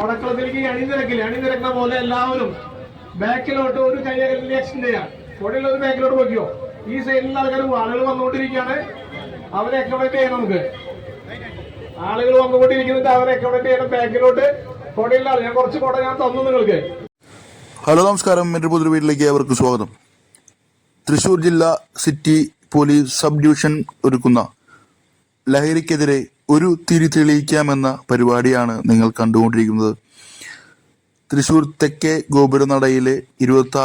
പടക്കളത്തിലേക്ക് അണിനിരക്കില്ല അണിനിരക്കുന്ന പോലെ എല്ലാവരും ബാക്കിലോട്ട് ഒരു എക്സ്റ്റെൻഡ് ചെയ്യാം. കൊടിയുള്ള ഒരു ബാക്കിലോട്ട് പോയിക്കോ ഈ സൈഡിൽ ആൾക്കാർ ആളുകൾ വന്നുകൊണ്ടിരിക്കുകയാണ്. അവരെ അക്കോമഡേറ്റ് ചെയ്യാം നമുക്ക്. ആളുകൾ വന്നുകൊണ്ടിരിക്കുന്നുണ്ട് അവരെ അക്കോമഡേറ്റ് ചെയ്യണം ബാക്കിലോട്ട്. കൊടിയുള്ള ആൾ ഞാൻ കുറച്ച് കൊട ഞാൻ തന്നു നിങ്ങൾക്ക്. ഹലോ നമസ്കാരം. എന്റെ പുതിയ വീട്ടിലേക്ക് അവർക്ക് സ്വാഗതം. തൃശ്ശൂർ ജില്ല സിറ്റി പോലീസ് സബ് ഡിവിഷൻ ഒരുക്കുന്ന ലഹരിക്കെതിരെ ഒരു തിരി തെളിയിക്കാമെന്ന പരിപാടിയാണ് നിങ്ങൾ കണ്ടുകൊണ്ടിരിക്കുന്നത്. തൃശൂർ തെക്കേ ഗോപുരനടയിലെ ഇരുപത്തി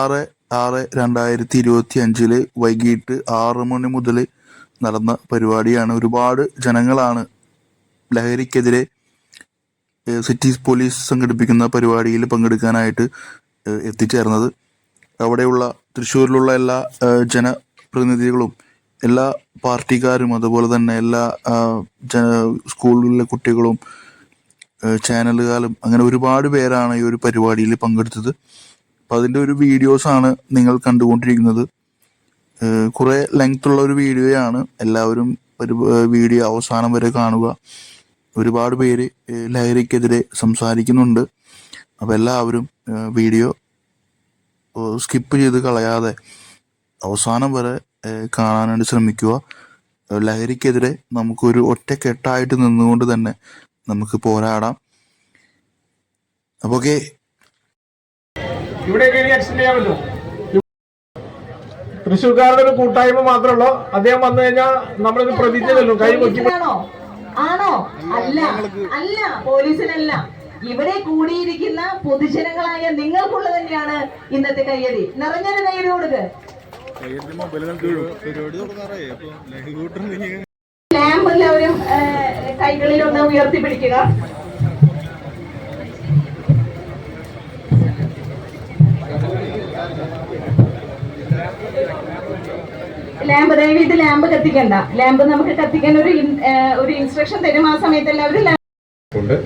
ആറ് രണ്ടായിരത്തി ഇരുപത്തി അഞ്ചിൽ വൈകിട്ട് ആറ് മണി മുതൽ നടന്ന പരിപാടിയാണ്. ഒരുപാട് ജനങ്ങളാണ് ലഹരിക്കെതിരെ സിറ്റി പോലീസ് സംഘടിപ്പിക്കുന്ന പരിപാടിയിൽ പങ്കെടുക്കാനായിട്ട് എത്തിച്ചേർന്നത്. അവിടെയുള്ള തൃശ്ശൂരിലുള്ള എല്ലാ ജനപ്രതിനിധികളും എല്ലാ പാർട്ടിക്കാരും അതുപോലെ തന്നെ എല്ലാ സ്കൂളിലെ കുട്ടികളും ചാനലുകാരും അങ്ങനെ ഒരുപാട് പേരാണ് ഈ ഒരു പരിപാടിയിൽ പങ്കെടുത്തത്. അപ്പം അതിന്റെ ഒരു വീഡിയോസാണ് നിങ്ങൾ കണ്ടുകൊണ്ടിരിക്കുന്നത്. കുറേ ലെങ്ത് ഉള്ള ഒരു വീഡിയോയാണ്. എല്ലാവരും ഒരു വീഡിയോ അവസാനം വരെ കാണുക. ഒരുപാട് പേര് ലഹരിക്കെതിരെ സംസാരിക്കുന്നുണ്ട്. അപ്പോൾ എല്ലാവരും വീഡിയോ സ്കിപ്പ് ചെയ്ത് കളയാതെ അവസാനം വരെ കാണാനായിട്ട് ശ്രമിക്കുക. ലഹരിക്കെതിരെ നമുക്കൊരു ഒറ്റക്കെട്ടായിട്ട് നിന്നുകൊണ്ട് തന്നെ നമുക്ക് പോരാടാം. അപ്പൊ ഓക്കെ തൃശ്ശൂർക്കാരുടെ ഒരു കൂട്ടായ്മ മാത്രമല്ലോ. അദ്ദേഹം വന്നു കഴിഞ്ഞാൽ നമ്മളിത് പ്രതിജ്ഞ ചെല്ലും കൈ പൊക്കി ആണോ? അല്ല. അല്ല. പോലീസിനല്ല ഇവിടെ കൂടിയിരിക്കുന്ന പൊതുജനങ്ങളായ നിങ്ങൾക്കുള്ള തന്നെയാണ് ഇന്നത്തെ കയ്യടി. നിറഞ്ഞൊരു കയ്യടി കൊടുക്ക് ലാമ്പ് എല്ലാവരും കൈകളിൽ ഒന്ന് ഉയർത്തിപ്പിടിക്കുക. ലാമ്പ് ലാമ്പ് കത്തിക്കണ്ട. ലാമ്പ് നമുക്ക് കത്തിക്കാൻ ഒരു ഒരു ഇൻസ്ട്രക്ഷൻ തരും. ആ സമയത്ത് എല്ലാവരും ഉണ്ട്.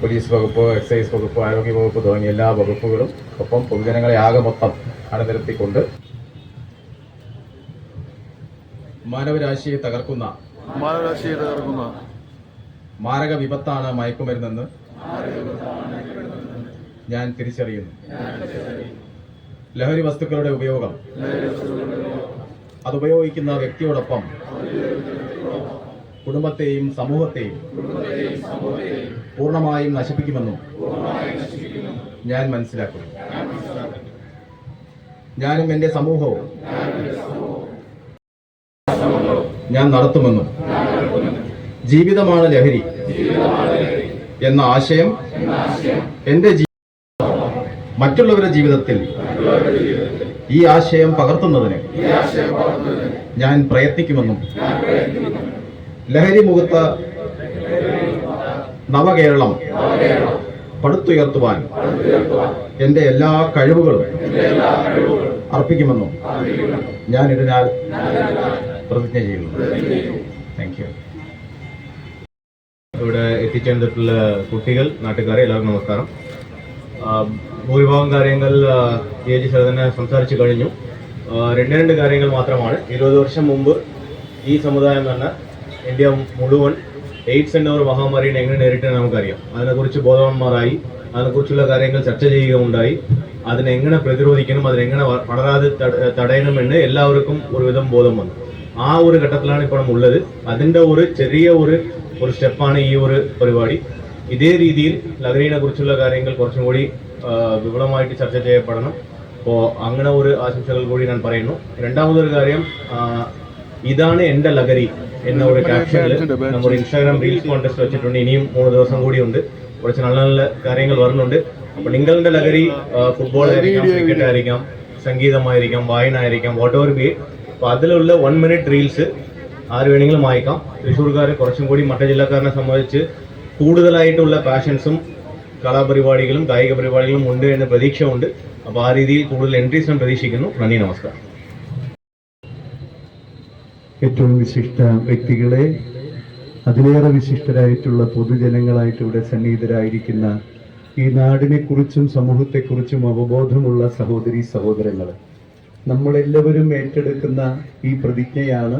പോലീസ് വകുപ്പ് എക്സൈസ് വകുപ്പ് ആരോഗ്യ വകുപ്പ് തുടങ്ങിയ എല്ലാ വകുപ്പുകളും ഒപ്പം പൊതുജനങ്ങളെ ആകെ മൊത്തം അണിനിരത്തിക്കൊണ്ട് മാനവരാശിയെ തകർക്കുന്ന മാനവരാശിയെ തകർക്കുന്ന മാരക വിപത്താണ് മയക്കുമരുന്നെന്ന് ഞാൻ തിരിച്ചറിയുന്നു. ലഹരി വസ്തുക്കളുടെ ഉപയോഗം. അതുപയോഗിക്കുന്ന വ്യക്തിയോടൊപ്പം കുടുംബത്തെയും സമൂഹത്തെയും പൂർണമായും നശിപ്പിക്കുമെന്നും ഞാൻ മനസ്സിലാക്കുന്നു. ഞാനും എന്റെ സമൂഹവും ഞാൻ നടത്തുമെന്നും. ജീവിതമാണ് ലഹരി എന്ന ആശയം എന്റെ ജീ- മറ്റുള്ളവരുടെ ജീവിതത്തിൽ ഈ ആശയം പകർത്തുന്നതിന് ഞാൻ പ്രയത്നിക്കുമെന്നും. ലഹരി മുഖത്ത് നവകേരളം പടുത്തുയർത്തുവാൻ എന്റെ എല്ലാ കഴിവുകളും അർപ്പിക്കുമെന്നും ഞാൻ ഇതിനാൽ പ്രതിജ്ഞ ചെയ്യുന്നു താങ്ക് യു ഇവിടെ എത്തിച്ചേർന്നിട്ടുള്ള കുട്ടികൾ നാട്ടുകാരെ എല്ലാവർക്കും നമസ്കാരം. ഭൂരിഭാഗം കാര്യങ്ങൾ കെ ജി സദന സംസാരിച്ചു കഴിഞ്ഞു. രണ്ട് രണ്ട് കാര്യങ്ങൾ മാത്രമാണ്. ഇരുപത് വർഷം മുമ്പ് ഈ സമുദായം തന്നെ ഇന്ത്യ മുഴുവൻ എയ്ഡ്സ് എന്ന ഒരു മഹാമാരിയെ എങ്ങനെ നേരിട്ടെന്ന് നമുക്കറിയാം. അതിനെക്കുറിച്ച് ബോധവാന്മാരായി അതിനെക്കുറിച്ചുള്ള കാര്യങ്ങൾ ചർച്ച ചെയ്യുകയുണ്ടായി അതിനെങ്ങനെ പ്രതിരോധിക്കണം അതിനെങ്ങനെ വളരാതെ തട- തടയണമെന്ന് എല്ലാവർക്കും ഒരുവിധം ബോധം വന്നു. ആ ഒരു ഘട്ടത്തിലാണ് ഇപ്പോൾ ഉള്ളത്. അതിന്റെ ഒരു ചെറിയ ഒരു ഒരു സ്റ്റെപ്പാണ് ഈ ഒരു പരിപാടി. ഇതേ രീതിയിൽ ലഹരിനെ കുറിച്ചുള്ള കാര്യങ്ങൾ കുറച്ചും കൂടി വിപുലമായിട്ട് ചർച്ച ചെയ്യപ്പെടണം. അപ്പോൾ അങ്ങനെ ഒരു ആശംസകൾ കൂടി ഞാൻ പറയുന്നു. രണ്ടാമതൊരു കാര്യം ഇതാണ് എന്റെ ലഹരി എന്ന ഒരു ക്യാപ്ഷനിൽ നമ്മുടെ ഇൻസ്റ്റാഗ്രാം റീൽസ് കോൺടെസ്റ്റ് വെച്ചിട്ടുണ്ട്. ഇനിയും മൂന്ന് ദിവസം കൂടിയുണ്ട് കുറച്ച് നല്ല നല്ല കാര്യങ്ങൾ വരുന്നുണ്ട്. അപ്പൊ നിങ്ങളുടെ ലഹരി ഫുട്ബോൾ ആയിരിക്കാം ക്രിക്കറ്റ് ആയിരിക്കാം. സംഗീതമായിരിക്കാം വായന ആയിരിക്കാം വാട്ട് എവർ ബി അപ്പോൾ അതിലുള്ള വൺ മിനിറ്റ് റീൽസ് ആര് വേണമെങ്കിലും വായിക്കാം. തൃശ്ശൂർക്കാർ കുറച്ചും കൂടി മറ്റു ജില്ലക്കാരനെ സംബന്ധിച്ച് കൂടുതലായിട്ടുള്ള പാഷൻസും കലാപരിപാടികളും കായിക പരിപാടികളും ഉണ്ട് എന്ന പ്രതീക്ഷ ഉണ്ട് അപ്പോൾ ആ രീതിയിൽ കൂടുതൽ എൻട്രീസ് ഞാൻ പ്രതീക്ഷിക്കുന്നു. നന്ദി നമസ്കാരം. ഏറ്റവും വിശിഷ്ട വ്യക്തികളെ അതിലേറെ വിശിഷ്ടരായിട്ടുള്ള പൊതുജനങ്ങളായിട്ട് ഇവിടെ സന്നിഹിതരായിരിക്കുന്ന ഈ നാടിനെക്കുറിച്ചും സമൂഹത്തെക്കുറിച്ചും അവബോധമുള്ള സഹോദരി സഹോദരങ്ങൾ നമ്മളെല്ലാവരും ഏറ്റെടുക്കുന്ന ഈ പ്രതിജ്ഞയാണ്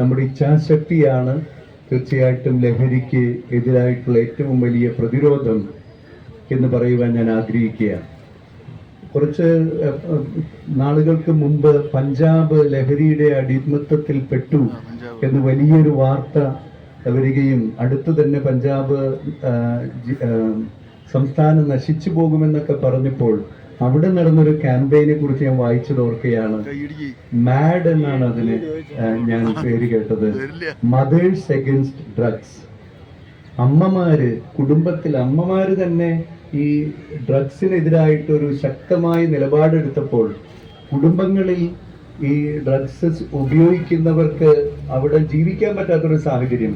നമ്മുടെ ഇച്ഛാശക്തിയാണ് തീർച്ചയായിട്ടും ലഹരിക്ക് എതിരായിട്ടുള്ള ഏറ്റവും വലിയ പ്രതിരോധം എന്ന് പറയുവാൻ ഞാൻ ആഗ്രഹിക്കുകയാണ്. കുറച്ച് നാളുകൾക്ക് മുമ്പ് പഞ്ചാബ് ലഹരിയുടെ അടിമത്തത്തിൽ പെട്ടു എന്ന് വലിയൊരു വാർത്ത വരികയും അടുത്ത് തന്നെ പഞ്ചാബ് സംസ്ഥാനം നശിച്ചു പോകുമെന്നൊക്കെ പറഞ്ഞപ്പോൾ അവിടെ നടന്നൊരു ക്യാമ്പയിനെ കുറിച്ച് ഞാൻ വായിച്ചത് ഓർക്കുകയാണ്. മാഡ് എന്നാണ് അതിന് ഞാൻ പേര് കേട്ടത്. മദേഴ്സ് എഗൻസ്റ്റ് ഡ്രഗ്സ് അമ്മമാര് കുടുംബത്തിൽ അമ്മമാര് തന്നെ ഈ ഡ്രഗ്സിനെതിരായിട്ട് ഒരു ശക്തമായ നിലപാടെടുത്തപ്പോൾ കുടുംബങ്ങളിൽ ഈ ഡ്രഗ്സ് ഉപയോഗിക്കുന്നവർക്ക് അവിടെ ജീവിക്കാൻ പറ്റാത്തൊരു സാഹചര്യം.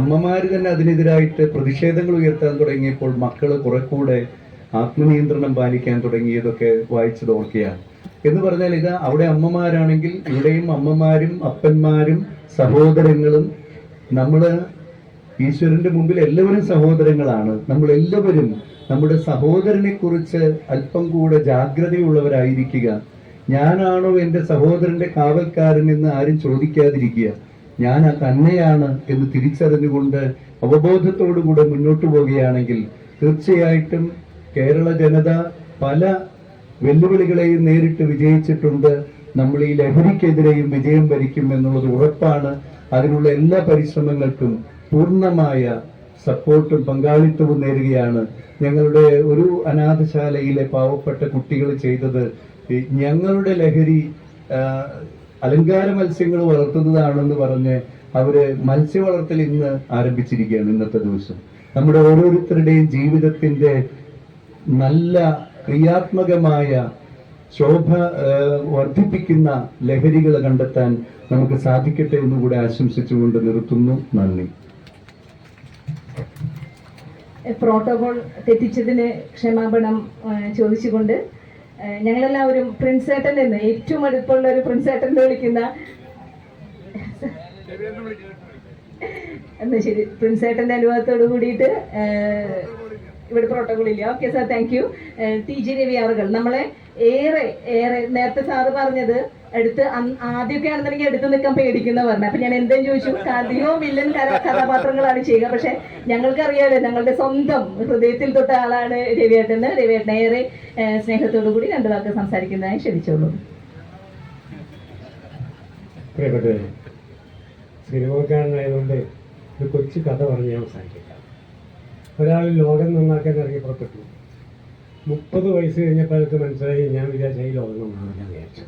അമ്മമാര് തന്നെ അതിനെതിരായിട്ട് പ്രതിഷേധങ്ങൾ ഉയർത്താൻ തുടങ്ങിയപ്പോൾ മക്കൾ കുറെ കൂടെ ആത്മനിയന്ത്രണം പാലിക്കാൻ തുടങ്ങിയതൊക്കെ വായിച്ചത് ഓർക്കുകയാണ്. എന്ന് പറഞ്ഞാൽ ഇത് അവിടെ അമ്മമാരാണെങ്കിൽ ഇവിടെയും അമ്മമാരും അപ്പന്മാരും സഹോദരങ്ങളും നമ്മൾ ഈശ്വരന്റെ മുമ്പിൽ എല്ലാവരും സഹോദരങ്ങളാണ്. നമ്മൾ എല്ലാവരും നമ്മുടെ സഹോദരനെ കുറിച്ച് അല്പം കൂടെ ജാഗ്രതയുള്ളവരായിരിക്കുക. ഞാനാണോ എന്റെ സഹോദരന്റെ കാവൽക്കാരൻ എന്ന് ആരും ചോദിക്കാതിരിക്കുക. ഞാൻ തന്നെയാണ് എന്ന് തിരിച്ചറിഞ്ഞുകൊണ്ട് അവബോധത്തോടുകൂടെ മുന്നോട്ട് പോവുകയാണെങ്കിൽ തീർച്ചയായിട്ടും കേരള ജനത പല വെല്ലുവിളികളെയും നേരിട്ട് വിജയിച്ചിട്ടുണ്ട്. നമ്മൾ ഈ ലഹരിക്കെതിരെയും വിജയം വരിക്കും എന്നുള്ളത് ഉറപ്പാണ്. അതിനുള്ള എല്ലാ പരിശ്രമങ്ങൾക്കും പൂർണമായ സപ്പോർട്ടും പങ്കാളിത്തവും നേരുകയാണ്. ഞങ്ങളുടെ ഒരു അനാഥശാലയിലെ പാവപ്പെട്ട കുട്ടികൾ ചെയ്തത് ഞങ്ങളുടെ ലഹരി അലങ്കാര മത്സ്യങ്ങൾ വളർത്തുന്നതാണെന്ന് പറഞ്ഞ് അവർ മത്സ്യ വളർത്തൽ ഇന്ന് ആരംഭിച്ചിരിക്കുകയാണ് ഇന്നത്തെ ദിവസം. നമ്മുടെ ഓരോരുത്തരുടെയും ജീവിതത്തിന്റെ നല്ല ക്രിയാത്മകമായ ശോഭ വർദ്ധിപ്പിക്കുന്ന ലഹരികൾ കണ്ടെത്താൻ നമുക്ക് സാധിക്കട്ടെ എന്ന് കൂടെ ആശംസിച്ചുകൊണ്ട് നിർത്തുന്നു. നന്ദി. പ്രോട്ടോകോൾ തെറ്റിച്ചതിന് ക്ഷമാപണം ചോദിച്ചുകൊണ്ട് ഞങ്ങളെല്ലാവരും പ്രിൻസേട്ടൻ എന്ന് ഏറ്റവും അടുപ്പുള്ള ഒരു പ്രിൻസേട്ടൻ എന്ന് വിളിക്കുന്ന എന്നാ ശരി പ്രിൻസേട്ടന്റെ അനുഭവത്തോട് കൂടിയിട്ട് ഇവിടെ പ്രോട്ടോകോൾ ഇല്ല okay sir thank you T G Ravi അവർ നമ്മളെ ഏറെ ഏറെ നേരത്തെ സാറ് പറഞ്ഞത് എടുത്ത് ആദ്യമൊക്കെ ആണെന്നുണ്ടെങ്കിൽ എടുത്ത് നിൽക്കാൻ പേടിക്കുന്ന പറഞ്ഞു അപ്പൊ ഞാൻ എന്തെങ്കിലും ചോദിച്ചു. കഥയോ വില്ലൻ കഥാപാത്രങ്ങളാണ് ചെയ്യുക. പക്ഷെ ഞങ്ങൾക്കറിയാലോ ഞങ്ങളുടെ സ്വന്തം ഹൃദയത്തിൽ തൊട്ട ആളാണ് രവിയേട്ടന് രവിയേട്ടൻ ഏറെ ഏഹ്, സ്നേഹത്തോടു കൂടി രണ്ടു വാക്ക് സംസാരിക്കുന്നതായി ക്ഷണിച്ചോളൂ സിനിമ സിനിമക്കാരനായതുകൊണ്ട് ഒരു കൊച്ചു കഥ പറഞ്ഞ് അവസാനിപ്പിക്കാം. ഒരാൾ ലോകം നന്നാക്കാൻ ഇറങ്ങി പുറപ്പെട്ടു. മുപ്പത് വയസ്സ് കഴിഞ്ഞപ്പോൾ അവർക്ക് മനസ്സിലായി ഞാൻ വിചാരിച്ച ഈ ലോകം നന്നാക്കാൻ വിചാരിച്ചു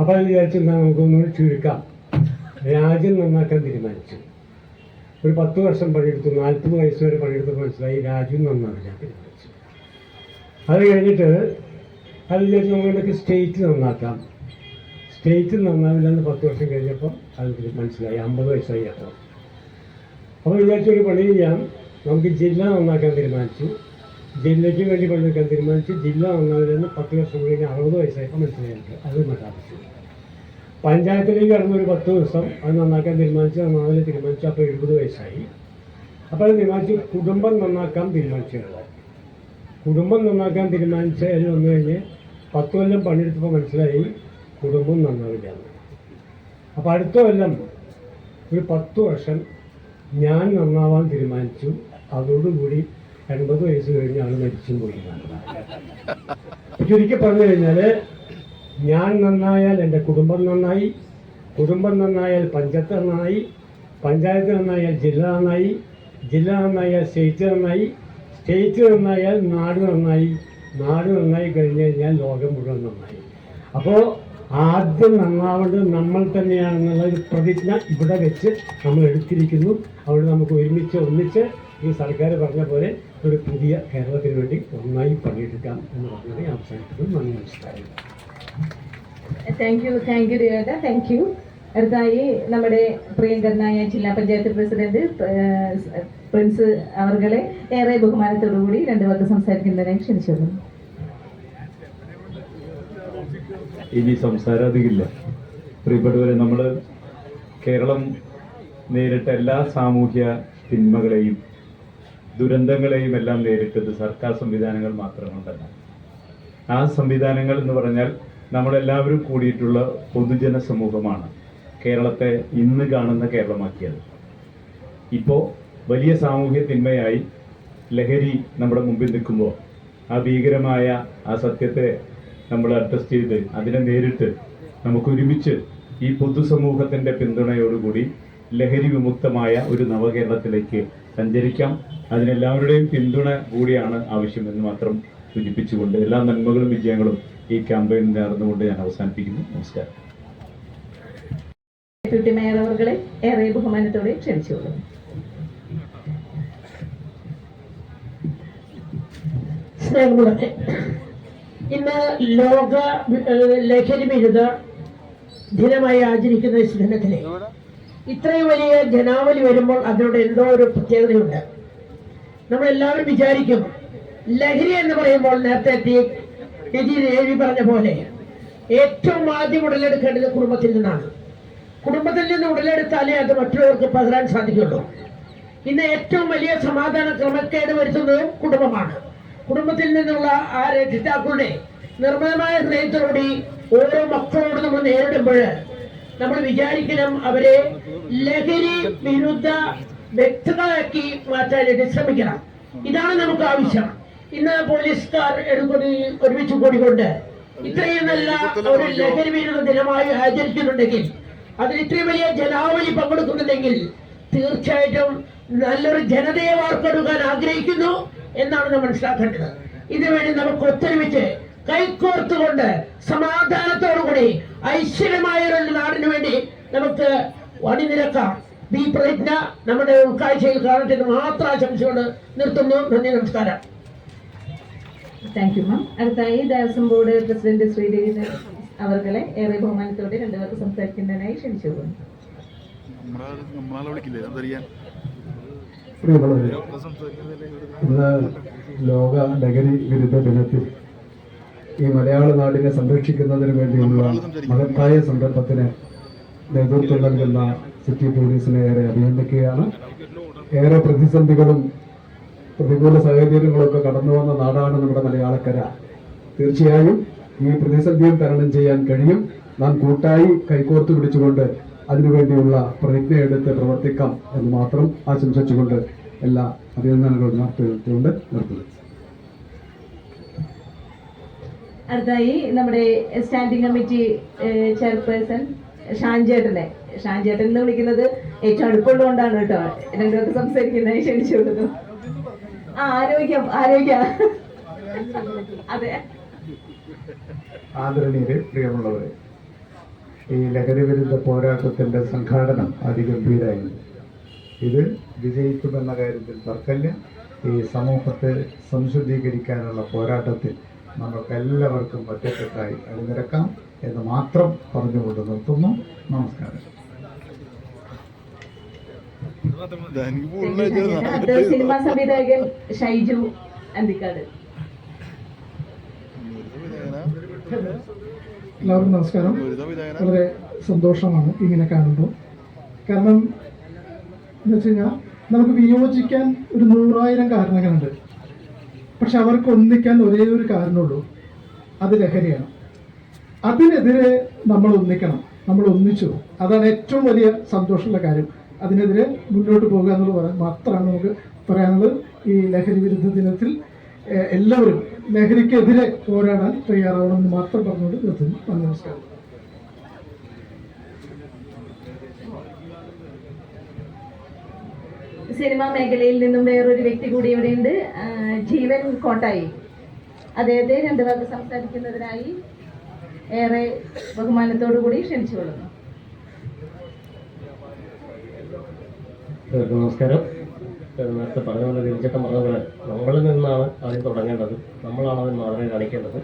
അപ്പോൾ അത് വിചാരിച്ചു എന്നാൽ നമുക്കൊന്നുകൂടി ചുരുക്കാം. രാജ്യം നന്നാക്കാൻ തീരുമാനിച്ചു. ഒരു പത്ത് വർഷം പണിയെടുത്തു നാൽപ്പത് വയസ്സ് വരെ പണിയെടുത്തപ്പോൾ മനസ്സിലായി രാജ്യം നന്നാക്കാൻ തീരുമാനിച്ചു അത് കഴിഞ്ഞിട്ട് അത് വിചാരിച്ചു നമുക്ക് സ്റ്റേറ്റ് നന്നാക്കാം. സ്റ്റേറ്റ് നന്നാവില്ലെന്ന് പത്ത് വർഷം കഴിഞ്ഞപ്പോൾ അത് മനസ്സിലായി അമ്പത് വയസ്സായി അപ്പോൾ. അപ്പോൾ വിചാരിച്ചൊരു പണി ചെയ്യാം. നമുക്ക് ജില്ല നന്നാക്കാൻ തീരുമാനിച്ചു. ജില്ലയ്ക്ക് വേണ്ടി പണിയെടുക്കാൻ തീരുമാനിച്ചു. ജില്ല നന്നാവില്ലെന്ന് പത്ത് വർഷം കഴിഞ്ഞ് അറുപത് വയസ്സായപ്പോൾ മനസ്സിലായിട്ട് അത് മറ്റാവശ്യം. പഞ്ചായത്തിലേക്ക് കടന്ന ഒരു പത്ത് ദിവസം അത് നന്നാക്കാൻ തീരുമാനിച്ചു. നന്നാവില്ല തീരുമാനിച്ചു. അപ്പോൾ എഴുപത് വയസ്സായി. അപ്പോൾ അത് തീരുമാനിച്ചു. കുടുംബം നന്നാക്കാൻ തീരുമാനിച്ചു ഞങ്ങൾ കുടുംബം നന്നാക്കാൻ തീരുമാനിച്ച അതിൽ വന്നു കഴിഞ്ഞ് പത്ത് കൊല്ലം പണിയെടുത്തപ്പോൾ മനസ്സിലായി കുടുംബം നന്നാവില്ല. അപ്പോൾ അടുത്ത കൊല്ലം ഒരു പത്ത് വർഷം ഞാൻ നന്നാവാൻ തീരുമാനിച്ചു. അതോടുകൂടി എൺപത് വയസ്സ് കഴിഞ്ഞ് ആൾ മരിച്ചും പോയി. ചുരുക്കി പറഞ്ഞു കഴിഞ്ഞാൽ ഞാൻ നന്നായാൽ എന്റെ കുടുംബം നന്നായി കുടുംബം നന്നായാൽ പഞ്ചായത്ത് നന്നായി പഞ്ചായത്ത് നന്നായാൽ ജില്ല നന്നായി ജില്ല നന്നായാൽ സ്റ്റേറ്റ് നന്നായി സ്റ്റേറ്റ് നന്നായാൽ നാട് നന്നായി നാട് നന്നായി കഴിഞ്ഞ് കഴിഞ്ഞാൽ ലോകം മുഴുവൻ നന്നായി. അപ്പോൾ ആദ്യം നന്നാവേണ്ടത് നമ്മൾ തന്നെയാണെന്നുള്ള ഒരു പ്രതിജ്ഞ ഇവിടെ വെച്ച് നമ്മൾ എടുത്തിരിക്കുന്നു. അവിടെ നമുക്ക് ഒരുമിച്ച് ഒന്നിച്ച് ഈ സർക്കാർ പറഞ്ഞ പോലെ ഒരു പുതിയ കേരളത്തിന് വേണ്ടി ഒന്നായി പണിയെടുക്കാം എന്ന് പറഞ്ഞത് അവസാനിക്കുന്നു നന്ദി നമസ്കാരം. Thank you thank you Rekha thank you അടുത്തായി നമ്മുടെ പ്രിയങ്കരനായ ജില്ലാ പഞ്ചായത്ത് പ്രസിഡന്റ് പ്രിൻസ് അവർകളെ ഏറെ ബഹുമാനത്തോടുകൂടി രണ്ടു പേർക്ക് സംസാരിക്കുന്നതിനായി ക്ഷണിച്ചു ഇനി സംസാരാധികില്ല പ്രിയപ്പെട്ടവരെ നമ്മൾ കേരളം നേരിട്ട എല്ലാ സാമൂഹ്യ തിന്മകളെയും ദുരന്തങ്ങളെയും എല്ലാം നേരിട്ടത് സർക്കാർ സംവിധാനങ്ങൾ മാത്രം കൊണ്ടല്ല ആ സംവിധാനങ്ങൾ എന്ന് പറഞ്ഞാൽ നമ്മളെല്ലാവരും കൂടിയിട്ടുള്ള പൊതുജന സമൂഹമാണ്. കേരളത്തെ ഇന്ന് കാണുന്ന കേരളമാക്കിയത്. ഇപ്പോൾ വലിയ സാമൂഹ്യ തിന്മയായി ലഹരി നമ്മുടെ മുമ്പിൽ നിൽക്കുമ്പോൾ ആ ഭീകരമായ ആ സത്യത്തെ നമ്മൾ അഡ്രസ് ചെയ്ത് അതിനെ നേരിട്ട് നമുക്ക് ഒരുമിച്ച് ഈ പൊതുസമൂഹത്തിന്റെ പിന്തുണയോടുകൂടി ലഹരി വിമുക്തമായ ഒരു നവകേരളത്തിലേക്ക് സഞ്ചരിക്കാം. അതിനെല്ലാവരുടെയും പിന്തുണ കൂടിയാണ് ആവശ്യമെന്ന് മാത്രം സൂചിപ്പിച്ചുകൊണ്ട് എല്ലാ നന്മകളും വിജയങ്ങളും ഈ ക്യാമ്പയിൻ നേർന്നുകൊണ്ട് ഞാൻ അവസാനിപ്പിക്കുന്നു. നമസ്കാരം. ഡെപ്യൂട്ടി മേയർ അവർകളെ ഏറെ ബഹുമാനത്തോടെ ക്ഷണിച്ചുകൊള്ളുന്നു. സ്നേഹമുള്ളവരെ ഇന്ന് ലോക ലഹരി വിരുദ്ധ ദിനമായി ആചരിക്കുന്ന ഈ ദിനത്തിലെ ഇത്രയും വലിയ ജനാവലി വരുമ്പോൾ അതിനോട് എന്തോ ഒരു പ്രത്യേകതയുണ്ട്. നമ്മളെല്ലാവരും വിചാരിക്കും ലഹരി എന്ന് പറയുമ്പോൾ നേരത്തെ എത്തി ദേവി പറഞ്ഞ പോലെ ഏറ്റവും ആദ്യം ഉടലെടുക്കേണ്ടത് കുടുംബത്തിൽ നിന്നാണ്. കുടുംബത്തിൽ നിന്ന് ഉടലെടുത്താലേ അത് മറ്റുള്ളവർക്ക് പകരാൻ സാധിക്കുള്ളൂ. ഇന്ന് ഏറ്റവും വലിയ സമാധാന ക്രമക്കേട് വരുത്തുന്നത് കുടുംബമാണ്. കുടുംബത്തിൽ നിന്നുള്ള ആ രക്ഷിതാക്കളുടെ നിർമ്മലമായ ഹൃദയത്തോടുകൂടി ഓരോ മക്കളോട് നമ്മൾ നേരിടുമ്പോൾ നമ്മൾ വിചാരിക്കണം അവരെ ലഹരി വിരുദ്ധ വ്യക്തതയാക്കി മാറ്റാനായിട്ട് ശ്രമിക്കണം. ഇതാണ് നമുക്ക് ആവശ്യം. ഇന്ന് പോലീസുകാർ എടുക്കുന്ന ഒരുമിച്ച് കൂടിക്കൊണ്ട് ഇത്രയും നല്ല ഒരു ലഹരി വിരുദ്ധ ദിനമായി ആചരിക്കുന്നുണ്ടെങ്കിൽ അതിൽ ഇത്രയും വലിയ ജനാവലി പങ്കെടുക്കുന്നുണ്ടെങ്കിൽ തീർച്ചയായിട്ടും നല്ലൊരു ജനതയെ വാർത്തെടുക്കാൻ ആഗ്രഹിക്കുന്നു എന്നാണ് നാം മനസ്സിലാക്കേണ്ടത്. ഇതിനുവേണ്ടി നമുക്ക് ഒത്തൊരുമിച്ച് കൈകോർത്തുകൊണ്ട് സമാധാനത്തോടുകൂടി ഐശ്വര്യമായ ഒരു നാടിനു വേണ്ടി നമുക്ക് അണിനിരക്കാം. ഈ പ്രതിജ്ഞ നമ്മുടെ ഉൾക്കാഴ്ചയിൽ കാണട്ടെ എന്ന് മാത്രം ആശംസിച്ചുകൊണ്ട് നിർത്തുന്നു. നന്ദി നമസ്കാരം. താങ്ക് യു മാം അടുത്തായി ദേവസ്വം ബോർഡ് പ്രസിഡന്റ് ശ്രീദേവി അവർകളെ ഏറെ ബഹുമാനത്തോടെ രണ്ടുപേർക്ക് സംസാരിക്കുന്നതിനായി ക്ഷണിച്ചു നമ്മളെ വിളിക്കില്ലേ? അതറിയാൻ പ്രിയമുള്ളവരെ ഇന്ന് ലോക ലഹരി വിരുദ്ധ ദിനത്തിൽ ഈ മലയാള നാടിനെ സംരക്ഷിക്കുന്നതിന് വേണ്ടിയുള്ള മഹത്തായ സന്ദർഭത്തിന് നേതൃത്വം നൽകുന്ന സിറ്റി പോലീസിനെ ഏറെ അഭിനന്ദിക്കുകയാണ്. ഏറെ പ്രതിസന്ധികളും പ്രതികൂല സാഹചര്യങ്ങളൊക്കെ കടന്നു വന്ന നാടാണ് നമ്മുടെ മലയാളക്കര. തീർച്ചയായും ഈ പ്രതിസന്ധിയും തരണം ചെയ്യാൻ കഴിയും. നാം കൂട്ടായി കൈകോർത്ത് പിടിച്ചുകൊണ്ട് അതിനുവേണ്ടിയുള്ള പ്രതിജ്ഞ എടുത്ത് പ്രവർത്തിക്കാം എന്ന് മാത്രം ആശംസിച്ചുകൊണ്ട് എല്ലാ അഭിനന്ദനങ്ങളും നടത്തിക്കൊണ്ട് നിർത്തുന്നു. അടുത്തായി നമ്മുടെ സ്റ്റാൻഡിംഗ് കമ്മിറ്റി ചെയർപേഴ്സൺ ഷാൻചേട്ടനെ ഷാൻചേട്ടൻ എന്ന് വിളിക്കുന്നത് ഏറ്റവും അടുപ്പമുള്ളതുകൊണ്ടാണ് കേട്ടോ. രണ്ടുപേർക്ക് സംസാരിക്കുന്നത് ക്ഷണിച്ചു കൊടുക്കുന്നു. ആ ആരോഗ്യം ആരോഗ്യ. അതെ. ആദരണീയരെ പ്രിയമുള്ളവരെ ഈ ലഹരി വിരുദ്ധ പോരാട്ടത്തിന്റെ സംഘാടനം അതിഗംഭീരായിരുന്നു. ഇത് വിജയിക്കുമെന്ന കാര്യത്തിൽ തർക്കമില്ല. ഈ സമൂഹത്തെ സംശുദ്ധീകരിക്കാനുള്ള പോരാട്ടത്തിൽ നമുക്കെല്ലാവർക്കും ഒറ്റക്കെട്ടായി അണിനിരക്കാം എന്ന് മാത്രം പറഞ്ഞുകൊണ്ട് നിർത്തുന്നു. നമസ്കാരം. സിനിമാ സംവിധായകൻ ഷൈജു അന്തിക്കാട്. എല്ലാവർക്കും നമസ്കാരം. വളരെ സന്തോഷമാണ് ഇങ്ങനെ കാണുമ്പോൾ. കാരണം എന്ന് വെച്ച് കഴിഞ്ഞാൽ നമുക്ക് വിയോജിക്കാൻ ഒരു നൂറായിരം കാരണങ്ങളുണ്ട്. പക്ഷെ അവർക്ക് ഒന്നിക്കാൻ ഒരേ ഒരു കാരണമുള്ളൂ. അത് ലഹരിയാണ്. അതിനെതിരെ നമ്മൾ ഒന്നിക്കണം. നമ്മൾ ഒന്നിച്ചു. അതാണ് ഏറ്റവും വലിയ സന്തോഷമുള്ള കാര്യം. അതിനെതിരെ മുന്നോട്ട് പോകുക എന്നുള്ളത് പറയാൻ മാത്രമാണ് നമുക്ക് പറയാനുള്ളത്. ഈ ലഹരി വിരുദ്ധ ദിനത്തിൽ എല്ലാവരും ലഹരിക്കെതിരെ പോരാടാൻ തയ്യാറാവണമെന്ന് മാത്രം പറഞ്ഞുകൊണ്ട് നിർത്തുന്നു. നമസ്കാരം. സിനിമാ മേഖലയിൽ നിന്നും വേറൊരു വ്യക്തി കൂടി ഇവിടെയുണ്ട് ജീവൻ കോട്ടായി. അദ്ദേഹത്തെ രണ്ടു വാക്ക് സംസാരിക്കുന്നതിനായി ഏറെ ബഹുമാനത്തോടു കൂടി ക്ഷണിച്ചുകൊള്ളുന്നു കൊള്ളുന്നു. നമസ്കാരം. നേരത്തെ പറഞ്ഞ പോലെ തിരിച്ചട്ടം പറഞ്ഞതുപോലെ നമ്മളിൽ നിന്നാണ് ആദ്യം തുടങ്ങേണ്ടത്. നമ്മളാണ് അതിന് മാതൃക കാണിക്കേണ്ടത്.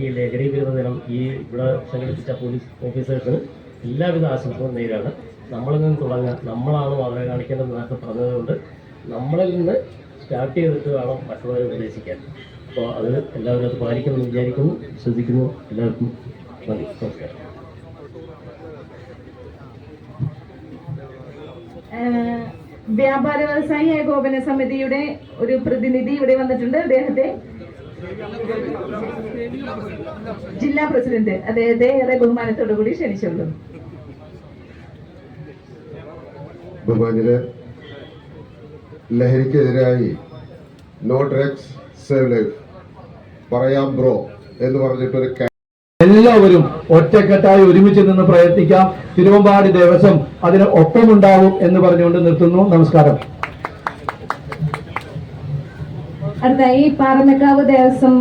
ഈ ലഹരി വിരുദ്ധ ദിനം ഈ ഇവിടെ സംഘടിപ്പിച്ച പോലീസ് ഓഫീസേഴ്സിന് എല്ലാവിധ ആശംസകളും നേരാണ്. നമ്മളിൽ നിന്ന് തുടങ്ങുക നമ്മളാണ് വളരെ കാണിക്കേണ്ടത് നേരത്തെ പറഞ്ഞതുകൊണ്ട് നമ്മളിൽ നിന്ന് സ്റ്റാർട്ട് ചെയ്തിട്ട് വേണം മറ്റുള്ളവരെ ഉപദേശിക്കാൻ. അപ്പോൾ അത് എല്ലാവരും അത് പാലിക്കുമെന്ന് വിചാരിക്കുന്നു ശ്രദ്ധിക്കുന്നു. എല്ലാവർക്കും നന്ദി. നമസ്കാരം. വ്യാപാര വ്യവസായി ഏകോപന സമിതിയുടെ ഒരു പ്രതിനിധി ഇവിടെ വന്നിട്ടുണ്ട്. അദ്ദേഹത്തെ ജില്ലാ പ്രസിഡന്റ് അദ്ദേഹത്തെ ഏറെ ബഹുമാനത്തോടു കൂടി ക്ഷണിച്ചുകൊള്ളുന്നു ബഹുമാനിൽ ലഹരിക്കെതിരായി നോ ഡ്രഗ്സ് സേവ് ലൈഫ് പറയാം ബ്രോ എന്ന് പറഞ്ഞിട്ടൊരു എല്ലാവരും ഒറ്റക്കെട്ടായി ഒരുമിച്ച് നിന്ന് പ്രയത്നിക്കാം. തിരുവമ്പാടി ദേവസ്വം അതിന് ഒപ്പമുണ്ടാവും എന്ന് പറഞ്ഞുകൊണ്ട് നിർത്തുന്നു. നമസ്കാരം. അടുത്തായി പാറമേക്കാവ് ദേവസ്വം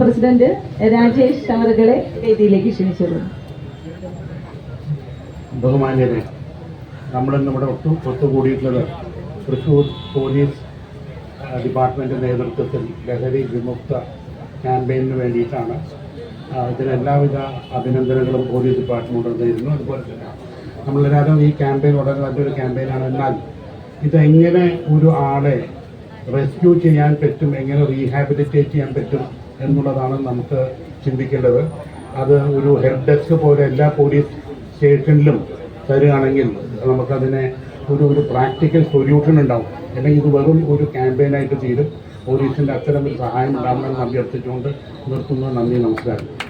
പ്രസിഡന്റ് രാജേഷ് അവറുകളെ വേദിയിലേക്ക് ക്ഷണിച്ചത്. ബഹുമാന്യരെ നമ്മളിന്ന് ഇവിടെ ഒത്തു ഒത്തുകൂടിയിട്ടുള്ളത് തൃശ്ശൂർ പോലീസ് ഡിപ്പാർട്ട്മെന്റ് നേതൃത്വത്തിൽ ലഹരി വിമുക്ത ക്യാമ്പയിനിന് വേണ്ടിയിട്ടാണ് ഇതിന് എല്ലാവിധ അഭിനന്ദനങ്ങളും പോലീസ് ഡിപ്പാർട്ട്മെന്റ് നേരുന്നു. അതുപോലെ തന്നെ നമ്മളെല്ലാവരും ഈ ക്യാമ്പയിൻ വളരെ നല്ലൊരു ക്യാമ്പയിനാണ്. എന്നാൽ ഇതെങ്ങനെ ഒരു ആളെ റെസ്ക്യൂ ചെയ്യാൻ പറ്റും എങ്ങനെ റീഹാബിലിറ്റേറ്റ് ചെയ്യാൻ പറ്റും എന്നുള്ളതാണ് നമുക്ക് ചിന്തിക്കേണ്ടത്. അത് ഒരു ഹെൽപ്പ് ഡെസ്ക് പോലെ എല്ലാ പോലീസ് സ്റ്റേഷനിലും തരികയാണെങ്കിൽ നമുക്കതിനെ ഒരു ഒരു പ്രാക്ടിക്കൽ സൊല്യൂഷൻ ഉണ്ടാവും. അല്ലെങ്കിൽ ഇത് വെറും ഒരു ക്യാമ്പയിനായിട്ട് തീരും. പോലീസിന്റെ അത്തരം ഒരു സഹായം ഉണ്ടാവണമെന്ന് അഭ്യർത്ഥിച്ചുകൊണ്ട് നിർത്തുന്നു. നന്ദി നമസ്കാരം.